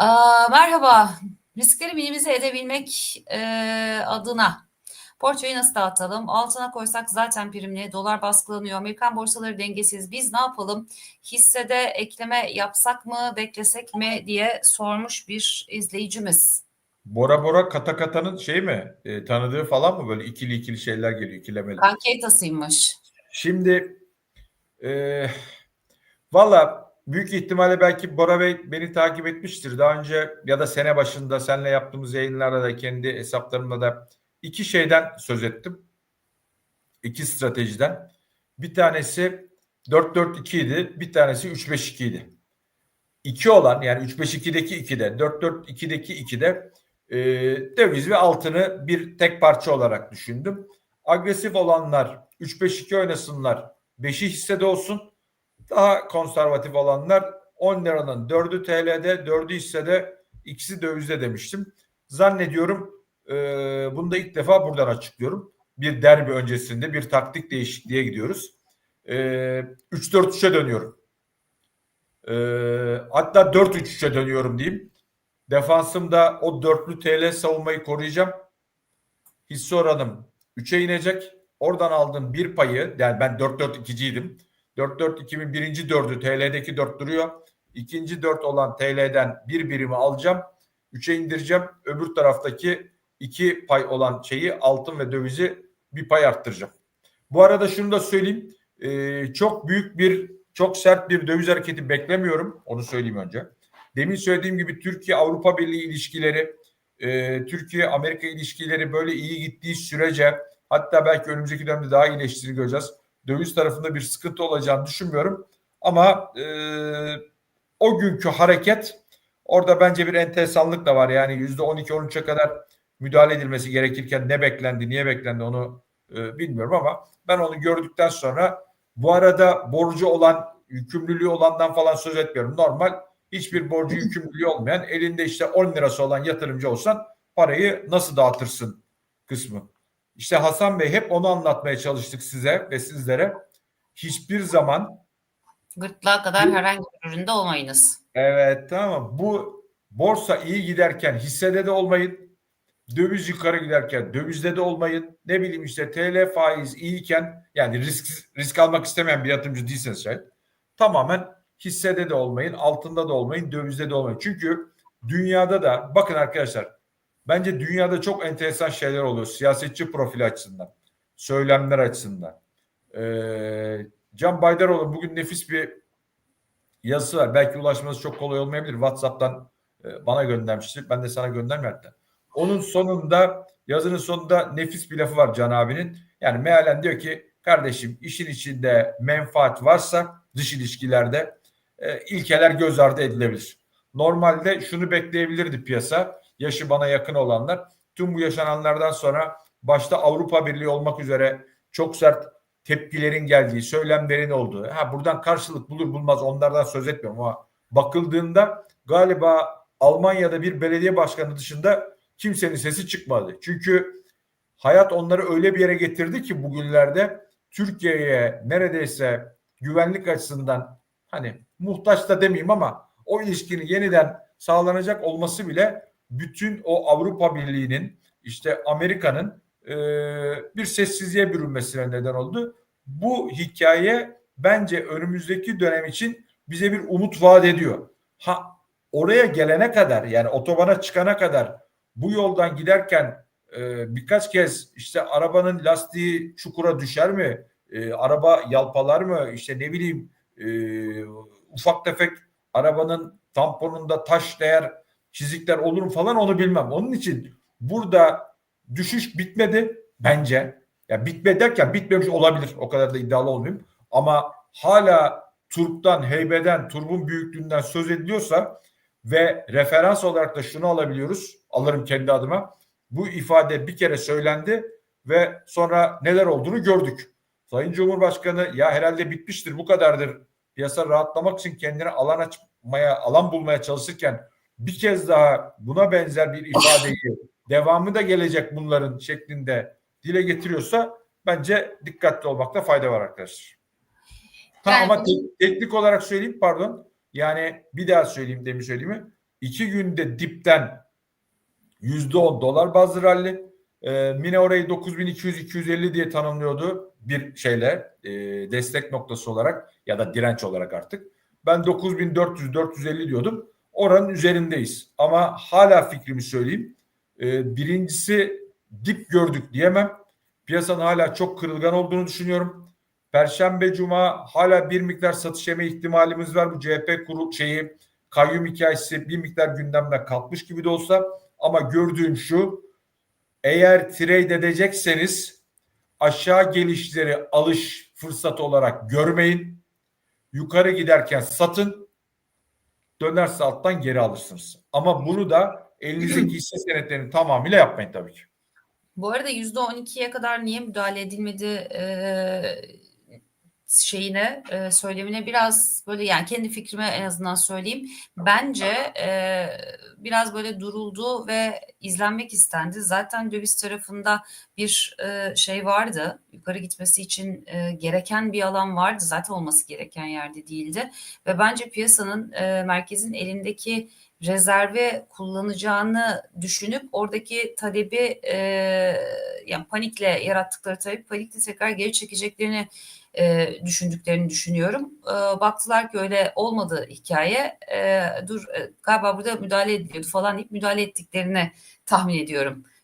Aa, merhaba. Riskleri minimize edebilmek e, adına portföyü nasıl dağıtalım? Altına koysak zaten primli, dolar baskılanıyor, Amerikan borsaları dengesiz. Biz ne yapalım? Hissede ekleme yapsak mı, beklesek mi diye sormuş bir izleyicimiz. Bora Bora Kata Kata'nın şey mi? E, tanıdığı falan mı? Böyle ikili ikili şeyler geliyor, ikilemeli. Kanketasıymış. Şimdi e, valla büyük ihtimalle belki Bora Bey beni takip etmiştir. Daha önce ya da sene başında seninle yaptığımız yayınlarda da kendi hesaplarımda da iki şeyden söz ettim. İki stratejiden. Bir tanesi 4-4-2 idi. Bir tanesi 3-5-2 idi. 2 olan yani 3-5-2'deki 2'de 4-4-2'deki 2'de e, döviz ve altını bir tek parça olarak düşündüm. Agresif olanlar 3-5-2 oynasınlar. 5'i hissede olsun. Daha konservatif olanlar 10 liranın 4'ü TL'de 4'ü hissede ikisi dövizde demiştim. Zannediyorum e, bunu da ilk defa buradan açıklıyorum. Bir derbi öncesinde bir taktik değişikliğe gidiyoruz. E, 3-4-3'e dönüyorum. E, hatta 4-3-3'e dönüyorum diyeyim. Defansımda o dörtlü TL savunmayı koruyacağım. Hisse oranım 3'e inecek. Oradan aldığım bir payı yani ben 4-4-2'ciydim. 4-4-2'min birinci dördü TL'deki 4 duruyor. İkinci 4 olan TL'den bir birimi alacağım. 3'e indireceğim. Öbür taraftaki iki pay olan şeyi altın ve dövizi bir pay arttıracağım. Bu arada şunu da söyleyeyim. Ee, çok büyük bir çok sert bir döviz hareketi beklemiyorum. Onu söyleyeyim önce. Demin söylediğim gibi Türkiye-Avrupa Birliği ilişkileri, e, Türkiye-Amerika ilişkileri böyle iyi gittiği sürece hatta belki önümüzdeki dönemde daha iyileştiğini göreceğiz. Döviz tarafında bir sıkıntı olacağını düşünmüyorum. Ama e, o günkü hareket orada bence bir enteresanlık da var. Yani yüzde 12-13'e kadar müdahale edilmesi gerekirken ne beklendi, niye beklendi onu e, bilmiyorum ama ben onu gördükten sonra bu arada borcu olan, yükümlülüğü olandan falan söz etmiyorum. Normal hiçbir borcu yükümlülüğü olmayan elinde işte 10 lirası olan yatırımcı olsan parayı nasıl dağıtırsın kısmı. İşte Hasan Bey hep onu anlatmaya çalıştık size ve sizlere. Hiçbir zaman Gırtlağa kadar herhangi bir üründe olmayınız. evet tamam bu borsa iyi giderken hissede de olmayın. Döviz yukarı giderken dövizde de olmayın. Ne bileyim işte TL faiz iyiyken yani risk risk almak istemeyen bir yatırımcı değilseniz şayet tamamen hissede de olmayın, altında da olmayın, dövizde de olmayın. Çünkü dünyada da bakın arkadaşlar bence dünyada çok enteresan şeyler oluyor siyasetçi profili açısından, söylemler açısından. Ee, Can Baydaroğlu bugün nefis bir yazısı var. Belki ulaşması çok kolay olmayabilir. WhatsApp'tan e, bana göndermiştir. Ben de sana göndermem hatta. Onun sonunda yazının sonunda nefis bir lafı var Can abinin. Yani mealen diyor ki kardeşim işin içinde menfaat varsa dış ilişkilerde e, ilkeler göz ardı edilebilir. Normalde şunu bekleyebilirdi piyasa. Yaşı bana yakın olanlar. Tüm bu yaşananlardan sonra başta Avrupa Birliği olmak üzere çok sert tepkilerin geldiği, söylemlerin olduğu. Ha buradan karşılık bulur bulmaz onlardan söz etmiyorum ama bakıldığında galiba Almanya'da bir belediye başkanı dışında kimsenin sesi çıkmadı. Çünkü hayat onları öyle bir yere getirdi ki bugünlerde Türkiye'ye neredeyse güvenlik açısından hani muhtaç da demeyeyim ama o ilişkinin yeniden sağlanacak olması bile bütün o Avrupa Birliği'nin işte Amerika'nın e, bir sessizliğe bürünmesine neden oldu. Bu hikaye bence önümüzdeki dönem için bize bir umut vaat ediyor. Ha oraya gelene kadar yani otobana çıkana kadar bu yoldan giderken e, birkaç kez işte arabanın lastiği çukura düşer mi? E, araba yalpalar mı? İşte ne bileyim e, ufak tefek arabanın tamponunda taş değer çizikler olur mu falan onu bilmem. Onun için burada düşüş bitmedi bence. Ya bitme derken bitmemiş olabilir. O kadar da iddialı olmayayım. Ama hala turptan, heybeden, turbun büyüklüğünden söz ediliyorsa ve referans olarak da şunu alabiliyoruz. Alırım kendi adıma. Bu ifade bir kere söylendi ve sonra neler olduğunu gördük. Sayın Cumhurbaşkanı ya herhalde bitmiştir bu kadardır. Piyasa rahatlamak için kendine alan açmaya, alan bulmaya çalışırken bir kez daha buna benzer bir ifadeyi devamı da gelecek bunların şeklinde dile getiriyorsa bence dikkatli olmakta fayda var arkadaşlar. Ha, Yani ama te- teknik olarak söyleyeyim pardon. Yani bir daha söyleyeyim demiş söyleyeyim mi? iki günde dipten %10 dolar bazlı rally. Ee, Mine orayı 9200-250 diye tanımlıyordu bir şeyle e, destek noktası olarak ya da direnç olarak artık. Ben 9400-450 diyordum. Oranın üzerindeyiz. Ama hala fikrimi söyleyeyim. Ee, birincisi dip gördük diyemem. Piyasanın hala çok kırılgan olduğunu düşünüyorum. Perşembe, Cuma hala bir miktar satış yeme ihtimalimiz var. Bu CHP kurul şeyi kayyum hikayesi bir miktar gündemden kalkmış gibi de olsa ama gördüğüm şu eğer trade edecekseniz aşağı gelişleri alış fırsatı olarak görmeyin. Yukarı giderken satın. Dönerse alttan geri alırsınız. Ama bunu da elinizdeki hisse senetlerinin tamamıyla yapmayın tabii ki. Bu arada %12'ye kadar niye müdahale edilmedi eee, şeyine eee, söylemine biraz böyle yani kendi fikrime en azından söyleyeyim. Bence eee, biraz böyle duruldu ve izlenmek istendi. Zaten döviz tarafında bir eee, şey vardı. Yukarı gitmesi için gereken bir alan vardı. Zaten olması gereken yerde değildi. Ve bence piyasanın merkezin elindeki rezerve kullanacağını düşünüp oradaki talebi e, yani panikle yarattıkları talebi panikle tekrar geri çekeceklerini e, düşündüklerini düşünüyorum. E, baktılar ki öyle olmadı hikaye. E, dur e, galiba burada müdahale ediliyordu falan deyip müdahale ettiklerini tahmin ediyorum.